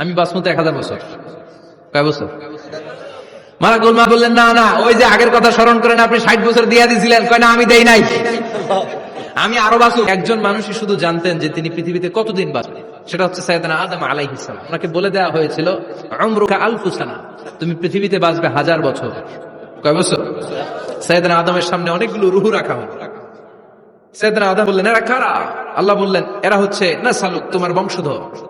আমি বাসমতে এক হাজার বছর। কয় বছর? মালাকুল মা বললেন, না না, ওই যে আগের কথা স্মরণ করেন আপনি, ষাট বছর দিয়ে দিয়েছিলেন কয়, না, আমি দেই নাই। আমি আরও বাঁচুক। একজন মানুষই শুধু জানতেন যে তিনি পৃথিবীতে কতদিন বাঁচবেন। সেটা হচ্ছে সাইদানা আদম ওনাকে বলে দেওয়া হয়েছিল তুমি পৃথিবীতে বাঁচবে হাজার বছর। কয় বছর? সাইদানা আদমের সামনে অনেকগুলো রুহু রাখা হলো। সৈয়দনা আদম বললেন, এরা কারা? আল্লাহ বললেন, এরা হচ্ছে না সালুক তোমার বংশধর।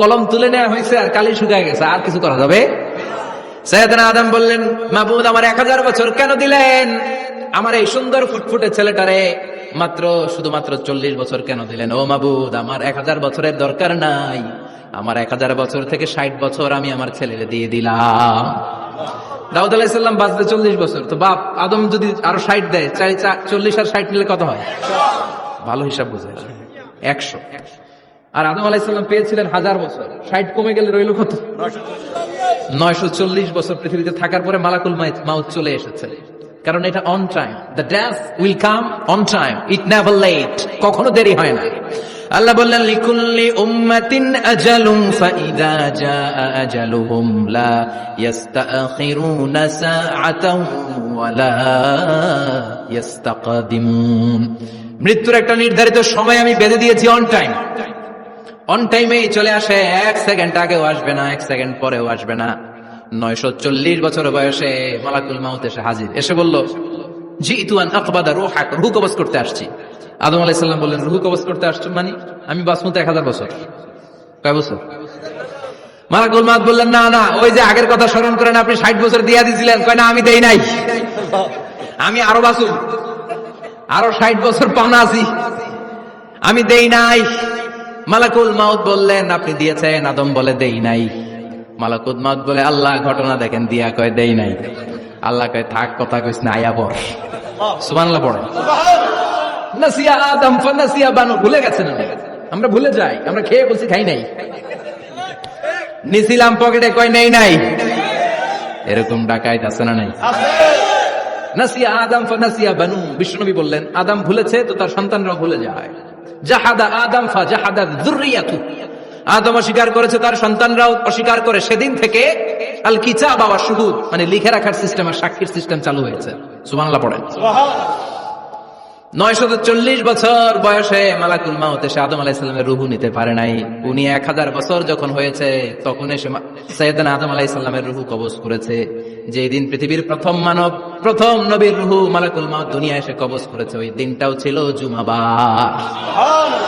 কলম তুলে নেওয়া হয়েছে আর কালি শুকায় গেছে, আর কিছু করা যাবে? সৈয়দনা আদম বললেন মাহবুদ আমার এক হাজার বছর কেন দিলেন? আমার এই সুন্দর ফুটফুটে ছেলেটারে মাত্র শুধুমাত্র চল্লিশ বছর কেন দিলেন? ও মাবুদ, আমার এক হাজার বছরের দরকার নাই। আমার এক হাজার বছর থেকে ষাট বছর আমি আমার ছেলেরে দিয়ে দিলাম। দাউদ আলাইসাল্লাম বাঁচতে চল্লিশ বছর। তো বাপ আদম যদি আরও ষাট দেয়, চাই চল্লিশ আর ষাট নিলে কত হয়? ভালো হিসাব বুঝে একশো। আর আদম আলাইসাল্লাম পেয়েছিলেন হাজার বছর। ষাট কমে গেলে রইল কত? নয়শো চল্লিশ। বছর পৃথিবীতে থাকার পরে মালাকুল মাউত চলে এসেছে। কারণ এটা on time the death will come on time it never late কখনো দেরি হয় না। আল্লাহ বললেন, লিকুল্লি উম্মাতিন আজালুম ফাইদা জাআ আজালুহুম লা ইস্তাখিরুনা সাআতাও ওয়ালা ইস্তাকদিমুন মৃত্যুর একটা নির্ধারিত সময় আমি বেঁধে দিয়েছি অন টাইম অন টাইমেই চলে আসে এক সেকেন্ড আগেও আসবে না, এক সেকেন্ড পরেও আসবে না। নয়শো চল্লিশ বছর বয়সে মালাকুল মাউত এসে হাজির। এসে বলল জি তুয়ান আকবাদা রুহ করতে আসছি। আদম বললেন করতে আসছো মানে? আমি বাসমতে এক হাজার বছর। কয় বছর? মালাকুল বললেন, না না, ওই যে আগের কথা স্মরণ করেন, আপনি ষাট বছর দিয়া দিয়েছিলেন কয়, না, আমি দেই নাই। আমি আরও বাসুম আরও ষাট বছর পাওনা আছি। আমি দেই নাই। মালাকুল মাউত বললেন, আপনি দিয়েছেন। আদম বলে, দেই নাই। মালাকুল মাউত বলে, আল্লাহ, ঘটনা দেখেন, দিয়া কয়, দেই নাই। আল্লাহ কয়, থাক, কথা কইস না, আয়া পড়। সুবহানাল্লাহ পড়ে। নাসিয়া আদম, ফানাসিয়া বানু, ভুলে গেছেন উনি। আমরা ভুলে যাই, আমরা খেয়ে বলছি, খাই নাই। নিছিলাম পকেটে কয়, নেই নাই। এরকম ডাকাইত আছে না নাই? নাসিয়া আদম, ফানাসিয়া বানু, বিষ্ণুনবী বললেন, আদম ভুলেছে, তো তার সন্তানরাও ভুলে যায়। জাহাদা আদম ফা জাহাদা যুররিয়াতু। আদম অস্বীকার করেছে, তার সন্তানরাও অস্বীকার করে। সেদিন থেকে আল কিচা বাবা শুহুদ মানে লিখে রাখার সিস্টেম আর সাক্ষীর সিস্টেম চালু হয়েছে। সুবহানাল্লাহ পড়েন। চল্লিশ বছর বয়সে মালাকুল আদম রুহু নিতে পারে নাই। উনি এক হাজার বছর যখন হয়েছে, তখন আদম রুহু কবজ করেছে। যে দিন পৃথিবীর প্রথম মানব, প্রথম নবীর রুহু মালাকুল মাউত দুনিয়া এসে কবজ করেছে, ওই দিনটাও ছিল জুমাবার।